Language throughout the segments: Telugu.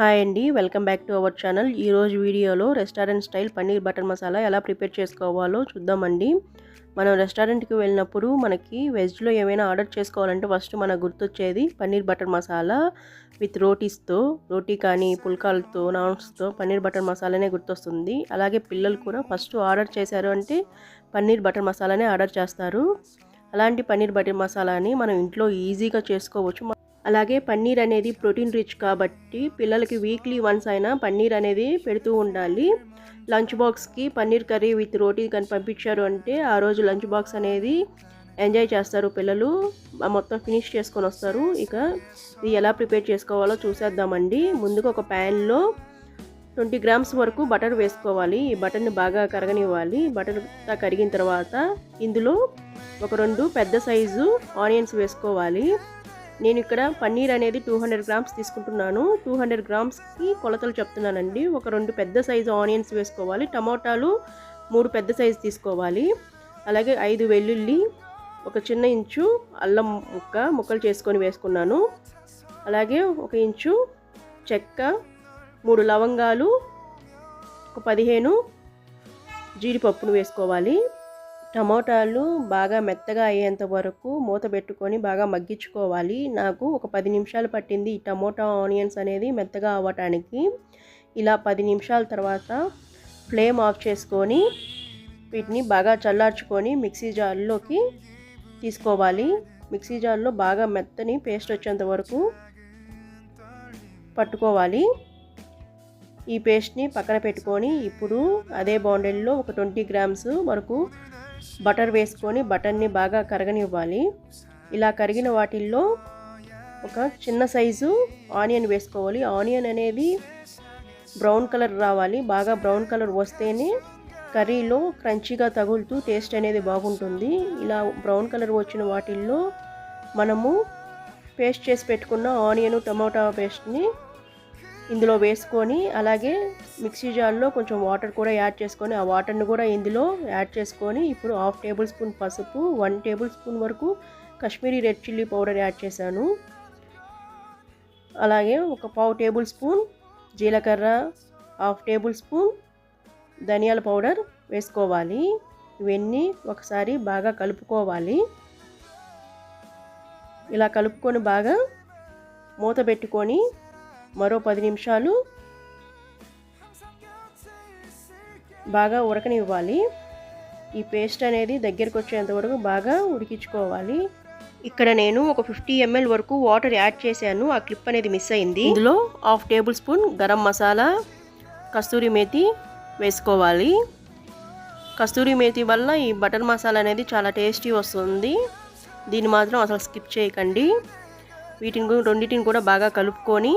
హాయ్ అండి welcome back to our channel. ఈరోజు వీడియోలో restaurant style paneer butter masala ఎలా ప్రిపేర్ చేసుకోవాలో చూద్దామండి. మనం రెస్టారెంట్కి వెళ్ళినప్పుడు మనకి వెజ్లో ఏమైనా ఆర్డర్ చేసుకోవాలంటే ఫస్ట్ మనకు గుర్తొచ్చేది పన్నీర్ బటర్ మసాలా విత్ రోటీస్తో రోటీ కానీ పుల్కాలతో నాన్స్తో పన్నీర్ బటర్ మసాలానే గుర్తొస్తుంది. అలాగే పిల్లలు కూడా ఫస్ట్ ఆర్డర్ చేశారు అంటే పన్నీర్ బటర్ మసాలానే ఆర్డర్ చేస్తారు. అలాంటి పన్నీర్ బటర్ మసాలాని మనం ఇంట్లో ఈజీగా చేసుకోవచ్చు. అలాగే పన్నీర్ అనేది ప్రోటీన్ రిచ్ కాబట్టి పిల్లలకి వీక్లీ వన్స్ అయినా పన్నీర్ అనేది పెడుతూ ఉండాలి. లంచ్ బాక్స్కి పన్నీర్ కర్రీ విత్ రోటీ కానీ పంపించారు అంటే ఆ రోజు లంచ్ బాక్స్ అనేది ఎంజాయ్ చేస్తారు పిల్లలు. మొత్తం ఫినిష్ చేసుకొని వస్తారు. ఇక ఇది ఎలా ప్రిపేర్ చేసుకోవాలో చూసేద్దామండి. ముందుగా ఒక ప్యాన్లో ట్వంటీ గ్రామ్స్ వరకు బటర్ వేసుకోవాలి. ఈ బటర్ని బాగా కరగనివ్వాలి. బటర్ కరిగిన తర్వాత ఇందులో ఒక రెండు పెద్ద సైజు ఆనియన్స్ వేసుకోవాలి. నేను ఇక్కడ పన్నీర్ అనేది టూ హండ్రెడ్ గ్రామ్స్ తీసుకుంటున్నాను. టూ హండ్రెడ్ గ్రామ్స్కి కొలతలు చెప్తున్నానండి. ఒక రెండు పెద్ద సైజు ఆనియన్స్ వేసుకోవాలి. టమోటాలు మూడు పెద్ద సైజు తీసుకోవాలి. అలాగే ఐదు వెల్లుల్లి ఒక చిన్న ఇంచు అల్లం ముక్క ముక్కలు చేసుకొని వేసుకున్నాను. అలాగే ఒక ఇంచు చెక్క మూడు లవంగాలు ఒక పదిహేను జీడిపప్పును వేసుకోవాలి. టమోటాలు బాగా మెత్తగా అయ్యేంత వరకు మూత పెట్టుకొని బాగా మగ్గించుకోవాలి. నాకు ఒక పది నిమిషాలు పట్టింది ఈ టమోటా ఆనియన్స్ అనేది మెత్తగా అవ్వటానికి. ఇలా పది నిమిషాల తర్వాత ఫ్లేమ్ ఆఫ్ చేసుకొని వీటిని బాగా చల్లార్చుకొని మిక్సీ జార్లోకి తీసుకోవాలి. మిక్సీ జార్లో బాగా మెత్తని పేస్ట్ వచ్చేంత వరకు పట్టుకోవాలి. ఈ పేస్ట్ని పక్కన పెట్టుకొని ఇప్పుడు అదే బాండెల్లో ఒక ట్వంటీ గ్రామ్స్ వరకు బటర్ వేసుకొని బటర్ని బాగా కరగనివ్వాలి. ఇలా కరిగిన వాటిల్లో ఒక చిన్న సైజు ఆనియన్ వేసుకోవాలి. ఆనియన్ అనేది బ్రౌన్ కలర్ రావాలి. బాగా బ్రౌన్ కలర్ వస్తేనే కర్రీలో క్రంచీగా తగులుతూ టేస్ట్ అనేది బాగుంటుంది. ఇలా బ్రౌన్ కలర్ వచ్చిన వాటిల్లో మనము పేస్ట్ చేసి పెట్టుకున్న ఆనియన్ టమాటా పేస్ట్ని ఇందులో వేసుకొని అలాగే మిక్సీ జార్లో కొంచెం వాటర్ కూడా యాడ్ చేసుకొని ఆ వాటర్ని కూడా ఇందులో యాడ్ చేసుకొని ఇప్పుడు హాఫ్ టేబుల్ స్పూన్ పసుపు వన్ టేబుల్ స్పూన్ వరకు Kashmiri red chilli powder add చేశాను. అలాగే ఒక పావు టేబుల్ స్పూన్ జీలకర్ర హాఫ్ టేబుల్ స్పూన్ ధనియాల పౌడర్ వేసుకోవాలి. ఇవన్నీ ఒకసారి బాగా కలుపుకోవాలి. ఇలా కలుపుకొని బాగా మూత పెట్టుకొని మరో పది నిమిషాలు బాగా ఉడకనివ్వాలి. ఈ పేస్ట్ అనేది దగ్గరకు వచ్చేంత వరకు బాగా ఉడికించుకోవాలి. ఇక్కడ నేను ఒక ఫిఫ్టీ ఎంఎల్ వరకు వాటర్ యాడ్ చేశాను. ఆ క్లిప్ అనేది మిస్ అయింది. ఇందులో half tablespoon garam masala kasturi methi వేసుకోవాలి. కస్తూరి మేతి వల్ల ఈ బటర్ మసాలా అనేది చాలా టేస్టీ వస్తుంది. దీన్ని మాత్రం అసలు స్కిప్ చేయకండి. వీటిని రెండింటిని కూడా బాగా కలుపుకొని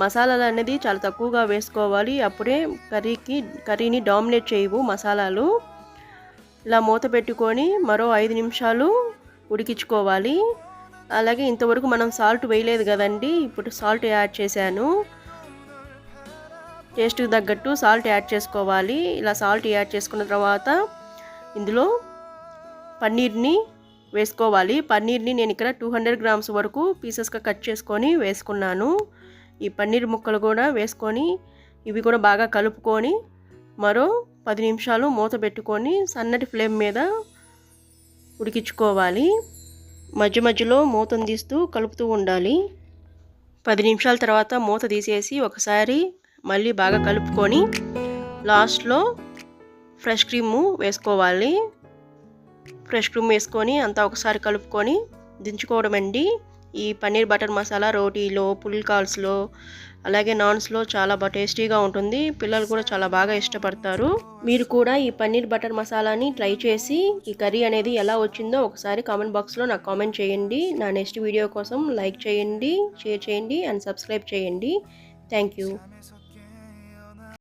మసాలాలు అనేది చాలా తక్కువగా వేసుకోవాలి. అప్పుడే కర్రీకి కర్రీని డామినేట్ చేయవు మసాలాలు. ఇలా మూత పెట్టుకొని మరో ఐదు నిమిషాలు ఉడికించుకోవాలి. అలాగే ఇంతవరకు మనం సాల్ట్ వేయలేదు కదండి ఇప్పుడు సాల్ట్ యాడ్ చేశాను. టేస్ట్కి తగ్గట్టు సాల్ట్ యాడ్ చేసుకోవాలి. ఇలా సాల్ట్ యాడ్ చేసుకున్న తర్వాత ఇందులో పన్నీర్ని వేసుకోవాలి. పన్నీర్ని నేను ఇక్కడ టూ హండ్రెడ్ గ్రామ్స్ వరకు పీసెస్గా కట్ చేసుకొని వేసుకున్నాను. ఈ పన్నీర్ ముక్కలు కూడా వేసుకొని ఇవి కూడా బాగా కలుపుకొని మరో పది నిమిషాలు మూత పెట్టుకొని సన్నటి ఫ్లేమ్ మీద ఉడికించుకోవాలి. మధ్య మధ్యలో మూతను తీస్తూ కలుపుతూ ఉండాలి. పది నిమిషాల తర్వాత మూత తీసేసి ఒకసారి మళ్ళీ బాగా కలుపుకొని లాస్ట్లో ఫ్రెష్ క్రీము వేసుకోవాలి. ఫ్రెష్ క్రీమ్ వేసుకొని అంతా ఒకసారి కలుపుకొని దించుకోవడం అండి ఈ పన్నీర్ బటర్ మసాలా రోటీలో పుల్కాల్స్లో అలాగే నాన్స్లో చాలా బాగా టేస్టీగా ఉంటుంది. పిల్లలు కూడా చాలా బాగా ఇష్టపడతారు. మీరు కూడా ఈ పన్నీర్ బటర్ మసాలాని ట్రై చేసి ఈ కర్రీ అనేది ఎలా వచ్చిందో ఒకసారి కామెంట్ బాక్స్లో నాకు కామెంట్ చేయండి. నా నెక్స్ట్ వీడియో కోసం లైక్ చేయండి షేర్ చేయండి అండ్ సబ్స్క్రైబ్ చేయండి. Thank you.